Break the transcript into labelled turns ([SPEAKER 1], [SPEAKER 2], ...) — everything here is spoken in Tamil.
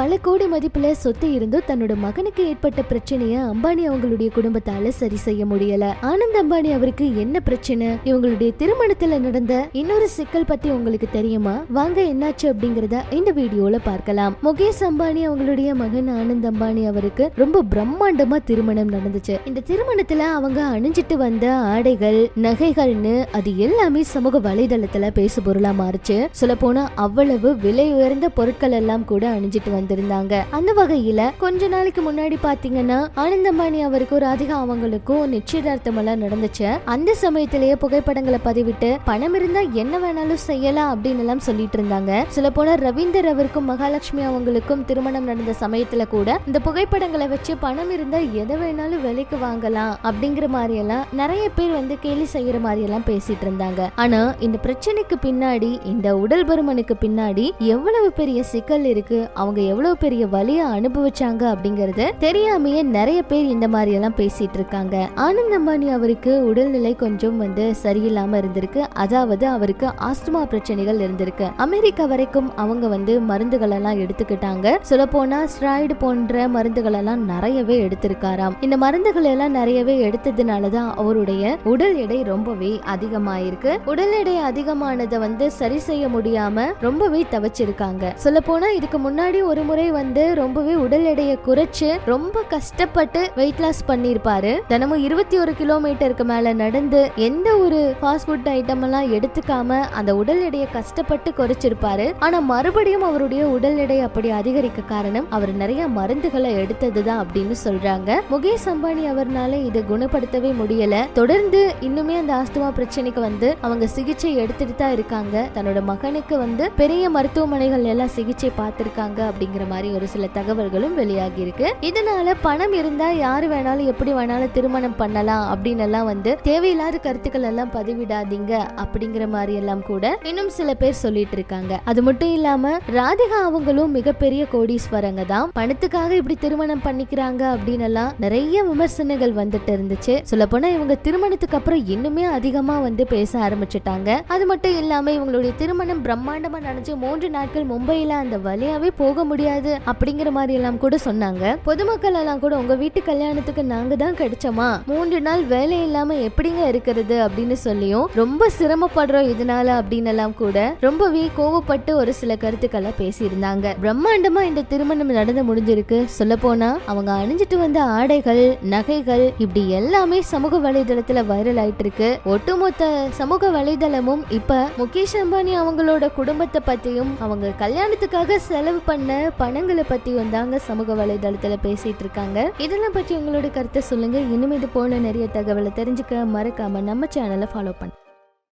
[SPEAKER 1] பல கோடி மதிப்புல சொத்து இருந்தும் தன்னோட மகனுக்கு ஏற்பட்ட பிரச்சனைய அம்பானி அவங்களுடைய குடும்பத்தால சரி செய்ய முடியல. ஆனந்த் அம்பானி அவருக்கு என்ன பிரச்சனை? இவங்களுடைய திருமணத்துல நடந்த இன்னொரு சிக்கல் பத்தி உங்களுக்கு தெரியுமா? வாங்க என்னாச்சு அப்படிங்கறத இந்த வீடியோல பார்க்கலாம். முகேஷ் அம்பானி அவங்களுடைய மகன் ஆனந்த் அம்பானி அவருக்கு ரொம்ப பிரம்மாண்டமா திருமணம் நடந்துச்சு. இந்த திருமணத்துல அவங்க அணிஞ்சிட்டு வந்த ஆடைகள் நகைகள்னு அது எல்லாமே சமூக வலைதளத்துல பேசு பொருளா மாறுச்சு. சொல்ல போனா அவ்வளவு விலை உயர்ந்த பொருட்கள் எல்லாம் கூட அணிஞ்சிட்டு வந்து வந்திருந்தாங்க. அந்த வகையில கொஞ்ச நாளைக்கு முன்னாடி பாத்தீங்கன்னா ஆனந்தமணி அவருக்கும் ராதிகா அவங்களுக்கும் நிச்சயதார்த்தம் எல்லாம் நடந்துச்சு. அந்த சமயத்திலேயே புகைப்படங்களை பதிவிட்டு பணம் இருந்தா என்ன வேணாலும் செய்யலாம் அப்படின்னு எல்லாம் சொல்லிட்டு இருந்தாங்க. சொல்ல போனா ரவீந்தர் அவருக்கும் மகாலட்சுமி அவங்களுக்கும் திருமணம் நடந்த சமயத்துல கூட இந்த புகைப்படங்களை வச்சு பணம் இருந்தா எதை வேணாலும் விலைக்கு வாங்கலாம் அப்படிங்கிற மாதிரி எல்லாம் நிறைய பேர் வந்து கேலி செய்யற மாதிரி எல்லாம் பேசிட்டு இருந்தாங்க. ஆனா இந்த பிரச்சனைக்கு பின்னாடி இந்த உடல் பருமனுக்கு பின்னாடி எவ்வளவு பெரிய சிக்கல் இருக்கு? அவங்க எவ்வளவு பெரிய வலிய அனுபவிச்சாங்க அப்படிங்கறது தெரியாமையே நிறைய பேர் இந்த மாதிரி எல்லாம் பேசிட்டு இருக்காங்க. ஆனந்த் அம்பானி அவருக்கு உடல்நிலை கொஞ்சம் வந்து சரியில்லாம இருந்திருக்கு. அதாவது அவருக்கு ஆஸ்துமா பிரச்சனைகள் இருந்திருக்கு. அமெரிக்கா வரைக்கும் அவங்க வந்து மருந்துகள் எல்லாம் எடுத்துக்கிட்டாங்க. சொல்ல போனா ஸ்ட்ராய்டு போன்ற மருந்துகள் எல்லாம் நிறையவே எடுத்திருக்காராம். இந்த மருந்துகள் எல்லாம் நிறையவே எடுத்ததுனாலதான் அவருடைய உடல் எடை ரொம்பவே அதிகமாயிருக்கு. உடல் எடை அதிகமானதை வந்து சரி செய்ய முடியாம ரொம்பவே தவச்சிருக்காங்க. சொல்ல போனா இதுக்கு முன்னாடி ஒரு முறை வந்து ரொம்பவே உடல் எடையை குறைச்சு ரொம்ப கஷ்டப்பட்டு வெயிட் லாஸ் பண்ணியிருப்பாரு. தினமும் இருபத்தி ஒரு கிலோமீட்டருக்கு மேல நடந்து எந்த ஒரு ஃபாஸ்ட் ஃபுட் ஐட்டம் எல்லாம் எடுத்துக்காம அந்த உடல் எடையை கஷ்டப்பட்டு குறைச்சிருப்பாரு. ஆனா மறுபடியும் அவருடைய உடல் எடை அப்படி அதிகரிக்க காரணம் அவர் நிறைய மருந்துகளை எடுத்ததுதான் அப்படின்னு சொல்றாங்க. முகேஷ் அம்பானி அவர்னால இதை குணப்படுத்தவே முடியல. தொடர்ந்து இன்னுமே அந்த ஆஸ்துமா பிரச்சனைக்கு வந்து அவங்க சிகிச்சை எடுத்துட்டு தான் இருக்காங்க. தன்னோட மகனுக்கு வந்து பெரிய மருத்துவமனைகள் எல்லாம் சிகிச்சை பார்த்திருக்காங்க அப்படிங்கிற மாதிரி ஒரு சில தகவல்களும் வெளியாகி இருக்கு இதனால பணம் இருந்தா யாரு வேணாலும் எப்படி வேணாலும் திருமணம் பண்ணலாம் அப்படின்னு எல்லாம் வந்து தேவையில்லாத கருத்துக்கள் எல்லாம் பதிவிடாதீங்க அப்படிங்கிற மாதிரி எல்லாம் கூட இன்னும் சில பேர் சொல்லிட்டு இருக்காங்க. அது மட்டும் இல்லாம ராதிகா அவங்களும் மிகப்பெரிய கோடீஸ்வரங்க தான். பணத்துக்காக இப்படி திருமணம் பண்ணிக்கிறாங்க அப்படின்னு எல்லாம் நிறைய விமர்சனங்கள் வந்துட்டு இருந்துச்சு. சொல்ல போனா இவங்க திருமணத்துக்கு அப்புறம் இன்னுமே அதிகமா வந்து பேச ஆரம்பிச்சுட்டாங்க. அது மட்டும் இல்லாம இவங்களுடைய திருமணம் பிரம்மாண்டமா நடந்துச்சு மூன்று நாட்கள் மும்பையில அந்த வழியாவே போக முடியும். முடியாது அப்படிங்கிற மாதிரி எல்லாம் கூட சொன்னாங்க. பொதுமக்கள் எல்லாம் கூட உங்க வீட்டு கல்யாணத்துக்கு நாங்க தான் கிடைச்சோமா? மூன்று நாள் வேலை இல்லாம எப்படிங்க இருக்கிறது அப்படின்னு சொல்லியும் ரொம்ப சிரமப்படுறோம் இதனால அப்படின்னு எல்லாம் கூட ரொம்பவே கோவப்பட்டு ஒரு சில கருத்துக்களை பேசியிருந்தாங்க. பிரம்மாண்டமா இந்த திருமணம் நடந்து முடிஞ்சிருக்கு. சொல்ல போனா அவங்க அணிஞ்சிட்டு வந்த ஆடைகள் நகைகள் இப்படி எல்லாமே சமூக வலைதளத்துல வைரல் ஆயிட்டு இருக்கு ஒட்டுமொத்த சமூக வலைதளமும் இப்ப முகேஷ் அம்பானி அவங்களோட குடும்பத்தை பத்தியும் அவங்க கல்யாணத்துக்காக செலவு பண்ண பணங்களை பத்தியும் தாங்க சமூக வலைதளத்துல பேசிட்டு இருக்காங்க. இதெல்லாம் பற்றி உங்களோட கருத்தை சொல்லுங்க. இனிமே இது போல நிறைய தகவலை தெரிஞ்சுக்க மறக்காம நம்ம சேனலை ஃபாலோ பண்ணு.